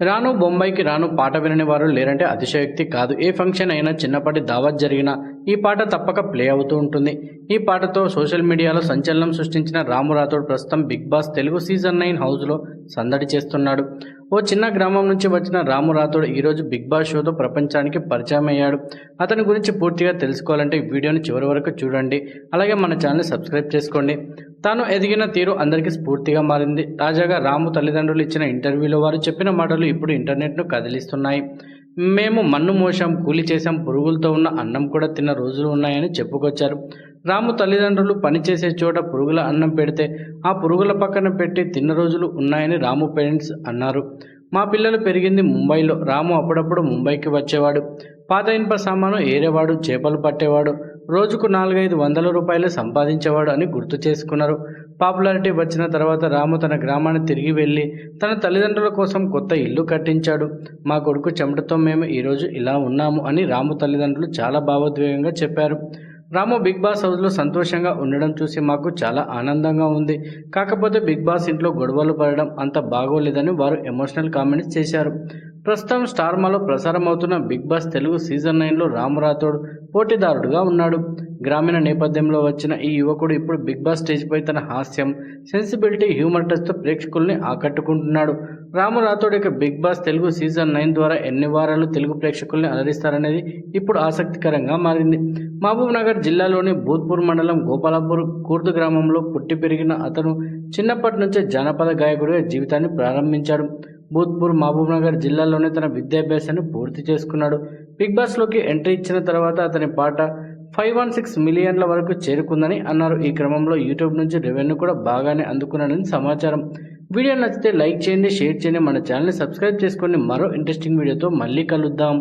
రాను బొంబాయికి రాను పాట వినని వారు లేరంటే అతిశయోక్తి కాదు. ఏ ఫంక్షన్ అయినా చిన్నప్పటి దావత్ జరిగినా ఈ పాట తప్పక ప్లే అవుతూ ఉంటుంది. ఈ పాటతో సోషల్ మీడియాలో సంచలనం సృష్టించిన రాము రాథోడ్ ప్రస్తుతం Bigg Boss Telugu season nine హౌస్లో సందడి చేస్తున్నాడు. ఓ చిన్న గ్రామం నుంచి వచ్చిన రాము రాథోడ్ ఈరోజు బిగ్ బాస్ షోతో ప్రపంచానికి పరిచయం అయ్యాడు. అతని గురించి పూర్తిగా తెలుసుకోవాలంటే ఈ వీడియోని చివరి వరకు చూడండి. అలాగే మన ఛానల్ని సబ్స్క్రైబ్ చేసుకోండి. తాను ఎదిగిన తీరు అందరికీ స్ఫూర్తిగా మారింది. తాజాగా రాము తల్లిదండ్రులు ఇచ్చిన ఇంటర్వ్యూలో వారు చెప్పిన మాటలు ఇప్పుడు ఇంటర్నెట్ను కదిలిస్తున్నాయి. మేము మన్ను మోసాం కూలి చేశాం పురుగులతో ఉన్న అన్నం కూడా తిన్న రోజులు ఉన్నాయని చెప్పుకొచ్చారు. రాము తల్లిదండ్రులు పనిచేసే చోట పురుగుల అన్నం పెడితే ఆ పురుగుల పక్కన పెట్టి తిన్న రోజులు ఉన్నాయని రాము పేరెంట్స్ అన్నారు. మా పిల్లలు పెరిగింది ముంబైలో. రాము అప్పుడప్పుడు ముంబైకి వచ్చేవాడు. పాత ఇనుప సామాను ఏరేవాడు చేపలు పట్టేవాడు. రోజుకు నాలుగైదు వందల రూపాయలు సంపాదించేవాడు అని గుర్తు చేసుకున్నారు. పాపులారిటీ వచ్చిన తర్వాత రాము తన గ్రామాన్ని తిరిగి వెళ్ళి తన తల్లిదండ్రుల కోసం కొత్త ఇల్లు కట్టించాడు. మా కొడుకు చెమటతో మేము ఈరోజు ఇలా ఉన్నాము అని రాము తల్లిదండ్రులు చాలా భావోద్వేగంగా చెప్పారు. రాము బిగ్ బాస్ హౌస్లో సంతోషంగా ఉండడం చూసి మాకు చాలా ఆనందంగా ఉంది. కాకపోతే బిగ్ బాస్ ఇంట్లో గొడవలు పడడం అంత బాగోలేదని వారు ఎమోషనల్ కామెంట్స్ చేశారు. ప్రస్తుతం స్టార్మాలో ప్రసారం అవుతున్న బిగ్ బాస్ తెలుగు సీజన్ నైన్లో రాము రాథోడ్ పోటీదారుడుగా ఉన్నాడు. గ్రామీణ నేపథ్యంలో వచ్చిన ఈ యువకుడు ఇప్పుడు బిగ్ బాస్ స్టేజ్పై తన హాస్యం సెన్సిబిలిటీ హ్యూమర్ టచ్తో ప్రేక్షకుల్ని ఆకట్టుకుంటున్నాడు. రాము రాథోడ్ యొక్క Bigg Boss Telugu season nine ద్వారా ఎన్ని వారాలు తెలుగు ప్రేక్షకుల్ని అలరిస్తారనేది ఇప్పుడు ఆసక్తికరంగా మారింది. మహబూబ్ నగర్ జిల్లాలోని భూత్పూర్ మండలం గోపాలపూర్ కూర్దు గ్రామంలో పుట్టి పెరిగిన అతను చిన్నప్పటి నుంచే జానపద గాయకుడిగా జీవితాన్ని ప్రారంభించాడు. భూత్పూర్ మహబూబ్నగర్ జిల్లాలోనే తన విద్యాభ్యాసాన్ని పూర్తి చేసుకున్నాడు. బిగ్ బాస్లోకి ఎంట్రీ ఇచ్చిన తర్వాత అతని పాట ఫైవ్ వన్ సిక్స్ మిలియన్ల వరకు చేరుకుందని అన్నారు. ఈ క్రమంలో యూట్యూబ్ నుంచి రెవెన్యూ కూడా బాగానే అందుకున్నాడని సమాచారం. వీడియో నచ్చితే లైక్ చేయండి షేర్ చేయండి. మన ఛానల్ని సబ్స్క్రైబ్ చేసుకొని మరో ఇంట్రెస్టింగ్ వీడియోతో మళ్ళీ కలుద్దాం.